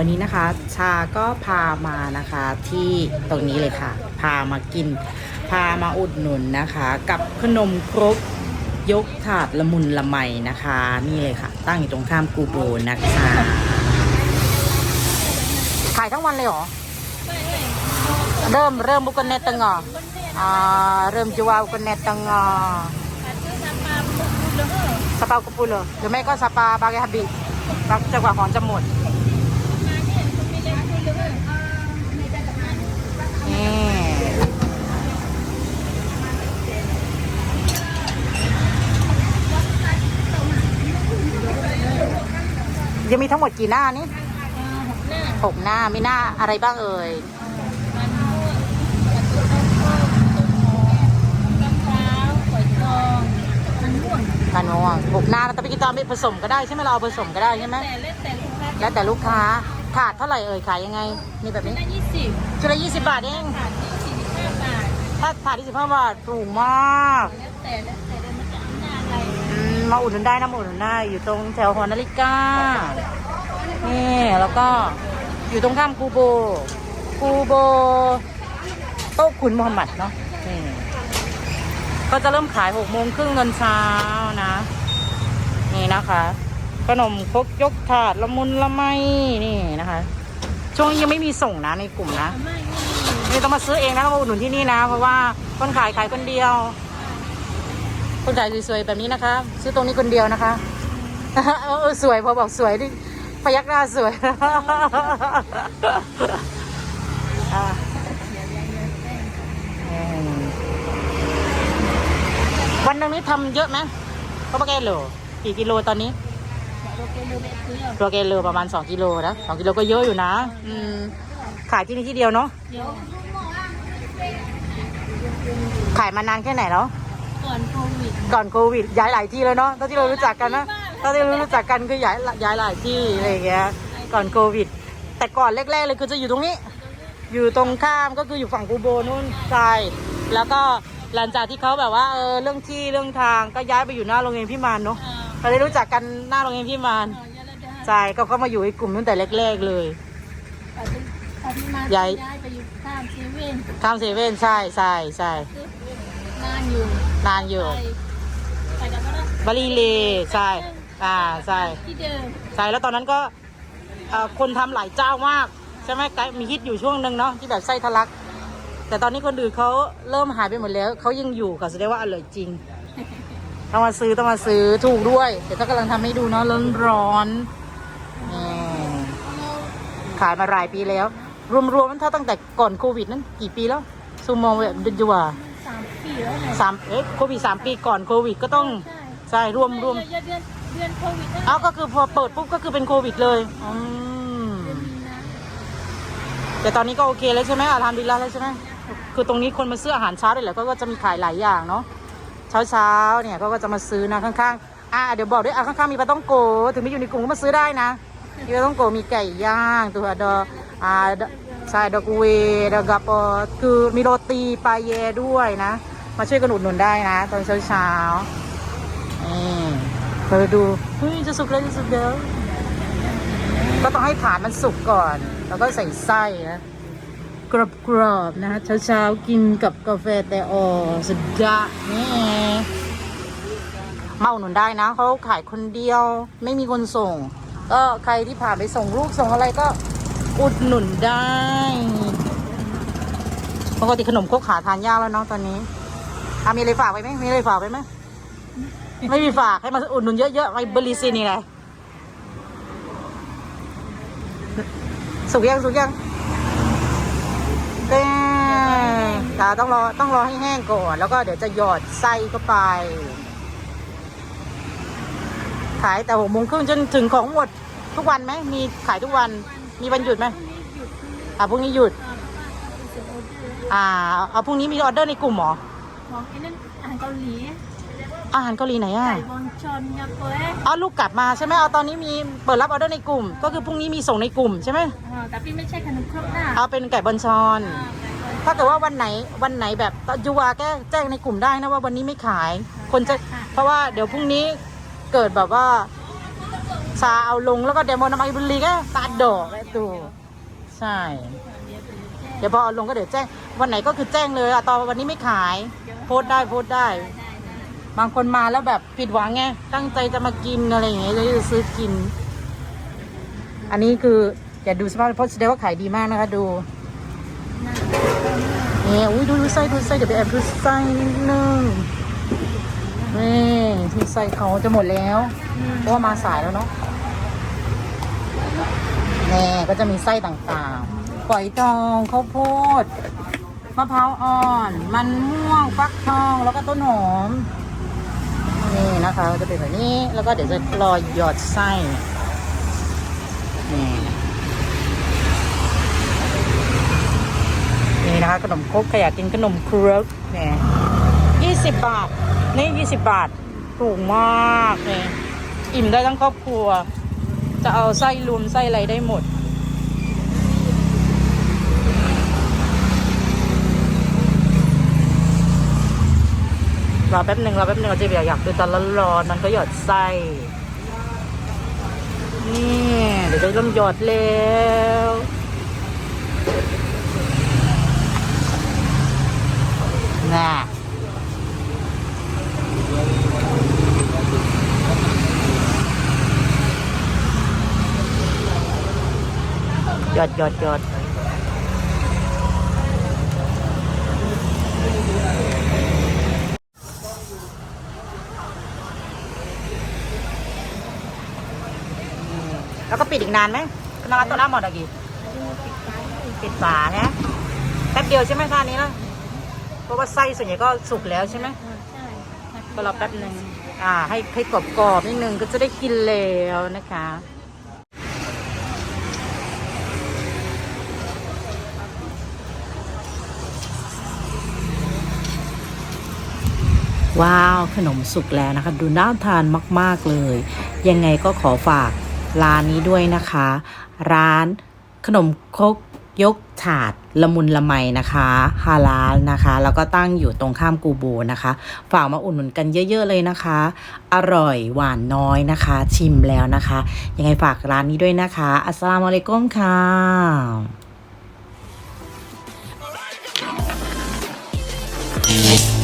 วันนี้นะคะ ชาก็พามานะคะที่ตรงนี้เลยค่ะ พามากิน พามาอุดหนุนนะคะ กับขนมครกยกถาดละมุนละไมนะคะ นี่เลยค่ะ ตั้งอยู่ตรงข้ามกูโบนะคะขายทั้งวันเลยเหรอ เริ่มเริ่มบุกันเนตตังอ่อ่าเริ่มจะวาวกันเนตตังอะสปากุปุโลหรือไม่ก็สปาบาเกฮับบิจังหวะของจะหมด นี่ ยังมีทั้งหมดกี่หน้านี่หกหน้ามีหน้าอะไรบ้างเอ่ยกันม่วงหกหน้าแต่ไปกินตอนผสมก็ได้ใช่ไหมเราเอาผสมก็ได้ใช่ไหมแต่เล่นแต่ลูกค้าแล้วแต่ลูกค้าถาดเท่าไหร่เอ่ยขายยังไง มีแบบนี้ได้ยี่สิบชุดละยี่สิบบาทเองขาดที่สี่สิบห้าบาทถ้าถาดที่สิบห้าบาทถูกมากแล้วแต่แล้วแต่ มาอุดหนุนได้นะมาอุดหนุนได้อยู่ตรงแถวหอนาฬิกา นี่แล้วก็อยู่ตรงข้ามกูโบ กูโบ โต๊ะขุนมูฮัมหมัดเนาะนี่ก็จะเริ่มขายหกโมงครึ่งตอนเช้านะ นี่นะคะ ขนมครกยกถาดละมุนละไมนี่นะคะ ช่วงนี้ยังไม่มีส่งนะในกลุ่มนะนี่ต้องมาซื้อเองนะต้องมาอุดหนุนที่นี่นะ เพราะว่าคนขายขายคนเดียว คนขายสวยๆแบบนี้นะคะ ซื้อตรงนี้คนเดียวนะคะเออสวยพอบอกสวยดิพยักหน้าสวยวันหนึงนี้ทำเยอะไหมก็ประแกโลกี่กิโลตอนนี้ตัวแกโลประมาณ2กิโลนะ2กิโลก็เยอะอยู่นะ อืมขายที่นี่ที่เดียวเนาะขายมานานแค่ไหนแล้ว ก่อนโควิดก่อนโควิดย้ายหลายที่แล้วเนาะตอนที่เรารู้จักกันนะตอนที่เรารู้จักกันคือย้ายย้ายหลายที่อะไรอย่างเงี้ยก่อนโควิด แต่ก่อนแรกๆเลยคือจะอยู่ตรงนี้ อยู่ตรงข้ามก็คืออยู่ฝั่งกูโบนู่นใช่แล้วก็หลังจากที่เขาแบบว่าเออเรื่องที่เรื่องทางก็ย้ายไปอยู่หน้าโรงเรียนพี่มานเนาะอ่าเราได้รู้จักกันหน้าโรงเรียนพี่มานอ่ายาลาดาใช่ก็เขามาอยู่ในกลุ่มตั้งแต่แรก ๆเลยปฏิปฏิมาย้ายย้ายไปอยู่ข้ามเซเว่นข้ามเซเว่นใช่ใช่ใช่นานอยู่ นานอยู่ ไปไปจากก็ได้บาลีเลใช่ อ่า ใช่ ที่เดิมใช่ แล้วตอนนั้นก็เอ่อคนทำหลายเจ้ามาก ใช่ไหมไกด์มีฮิตอยู่ช่วงหนึ่งเนาะที่แบบไส้ทะลัก แต่ตอนนี้คนอื่นเขาเริ่มหายไปหมดแล้ว เขายังอยู่ค่ะแสดงว่าอร่อยจริง ต้องมาซื้อต้องมาซื้อถูกด้วย เดี๋ยวถ้ากำลังทำให้ดูเนาะร้อนร้อนๆนี่ขายมาหลายปีแล้ว รวมๆมันถ้าตั้งแต่ก่อนโควิดนั้นกี่ปีแล้วซูมองแบบดูดีว่าสาม ปีแล้วเนี่ยสามเอ๊ะโควิดสามปีก่อนโควิดก็ต้องใช่ใช่รวมรวมเดือนเดือนเดือนโควิดนะเอาก็คือพอเปิดปุ๊บก็คือเป็นโควิดเลยอืมเดือนมีนาแต่ตอนนี้ก็โอเคแล้วใช่ไหมอาทำดีแล้วใช่ไหมคือตรงนี้คนมาซื้ออาหารเช้าได้แหละก็ก็จะมีขายหลายอย่างเนาะเช้าเช้าๆเนี่ยเขาก็จะมาซื้อนะข้างๆอ่าเดี๋ยวบอกด้วยอะข้างๆมีปลาต้องโกถึงไม่อยู่ในกลุ่มก็มาซื้อได้นะมีปลาต้องโกมีไก่ย่างตัวดออ่าดใช่ดอกเวดอกกับเอ่อคือมีโรตีปลาเยด้วยนะ มาช่วยกันอุดหนุนได้นะ ตอนเช้าเช้าๆนี่เราดูเฮ้ยจะสุกแล้วจะสุกแล้วก็ต้องให้ฐานมันสุกก่อน แล้วก็ใส่ไส้นะกรอบกรอบๆนะเช้าเช้าๆกินกับกาแฟแต่ออสุดยอดนี่มาอุดหนุนได้นะเขาขายคนเดียว ไม่มีคนส่ง ก็ใครที่ผ่านไปส่งลูกส่งอะไรก็อุดหนุนได้ปกติขนมครกหาทานยากแล้วเนาะตอนนี้ อะมีอะไรฝากไปไหมมีอะไรฝากไปไหมไม่มีฝากให้มาอุดหนุนเยอะๆไปบริซินี่แหละสุกยังสุกยังแป้งแต่ต้องรอต้องรอให้แห้งก่อน แล้วก็เดี๋ยวจะหยอดไส้เข้าไป ขายแต่หกโมงครึ่งจนถึงของหมดทุกวันไหมมีขายทุกวันมีวันหยุดไหมพรุ่งนี้หยุดอ่าพรุ่งนี้หยุดอ่าเพราะว่าเขาไปส่งออเดอร์อ่าเอาพรุ่งนี้มีออเดอร์ในกลุ่มเหรอ ของไอ้นั่นอาหารเกาหลีอาหารเกาหลีไหนอะไก่บอนชอนยาเป้อ๋อลูกกลับมาใช่ไหมเอาตอนนี้มีเปิดรับออเดอร์ในกลุ่ม ก็คือพรุ่งนี้มีส่งในกลุ่มใช่ไหมอ่าแต่พี่ไม่ใช่ขนมครกหน้าเอาเป็นไก่บอลชอน อ่าไก่บอนถ้าเกิดว่าวันไหนวันไหนแบบยูวาแก้แจ้งในกลุ่มได้นะว่าวันนี้ไม่ขาย คนจะเพราะว่าเดี๋ยวพรุ่งนี้เกิดแบบว่าชาเอาลงแล้วก็เดโมนามาอิบุรีก็ตัดดอกดูใช่ เดี๋ยวพอเอาลงก็เดี๋ยวแจ้งวันไหนก็คือแจ้งเลยอะตอนวันนี้ไม่ขาย โพสต์ได้โพสต์ได้ บางคนมาแล้วแบบผิดหวังไงตั้งใจจะมากินอะไรอย่างเงี้ยจะซื้อกิน อันนี้คืออย่าดูสภาพเพราะแสดงว่าขายดีมากนะคะ ดูนี่อุ้ยดูดูไส้ดูไส้เดี๋ยวไปแอบดูไส้นิดนึงนี่ที่ไส้เขาจะหมดแล้ว เพราะว่ามาสายแล้วเนาะแน่ก็จะมีไส้ต่างๆ ฝอยทองข้าวโพดมะพร้าวอ่อน มันม่วงฟักทองแล้วก็ต้นหอม นี่นะคะจะเป็นแบบนี้แล้วก็เดี๋ยวจะรอหยอดไส้นี่นี่นะคะขนมครกใครอยากกินขนมครกเนี่ยยี่สิบบาท นี่ยี่สิบบาทถูกมากเลยอิ่มได้ทั้งครอบครัว จะเอาไส้รวมไส้อะไรได้หมด รอแป๊บหนึ่งรอแป๊บหนึ่งเราจะอยากอยากดูตอนร้อนๆมันก็หยอดไส้นี่เดี๋ยวจะเริ่มหยอดแล้วน่ะหยอดหยอดหยอด แล้วก็ ปิดอีกนานไหมนานตัวน้ำหมดอะกี่ปิดฝาฮะแป๊บเดียวใช่ไหมท่านี้นะเพราะว่าไส้ส่วนใหญ่ก็สุกแล้วใช่ไหมใช่ก็รอแป๊บหนึ่งอ่า ให้ให้กรอบกรอบๆนิดนึงก็จะได้กินแล้วนะคะ ว้าว ขนมสุกแล้วนะคะ ดูน่าทานมาก ๆ เลย ยังไงก็ขอฝาก ร้านนี้ด้วยนะคะ ร้านขนมครกยกถาดละมุนละไมนะคะฮาลาลนะคะ แล้วก็ตั้งอยู่ตรงข้ามกูโบนะคะ ฝากมาอุดหนุนกันเยอะ ๆ เลยนะคะ อร่อยหวานน้อยนะคะ ชิมแล้วนะคะ ยังไงฝากร้านนี้ด้วยนะคะ อัสสลามุอะลัยกุมค่ะ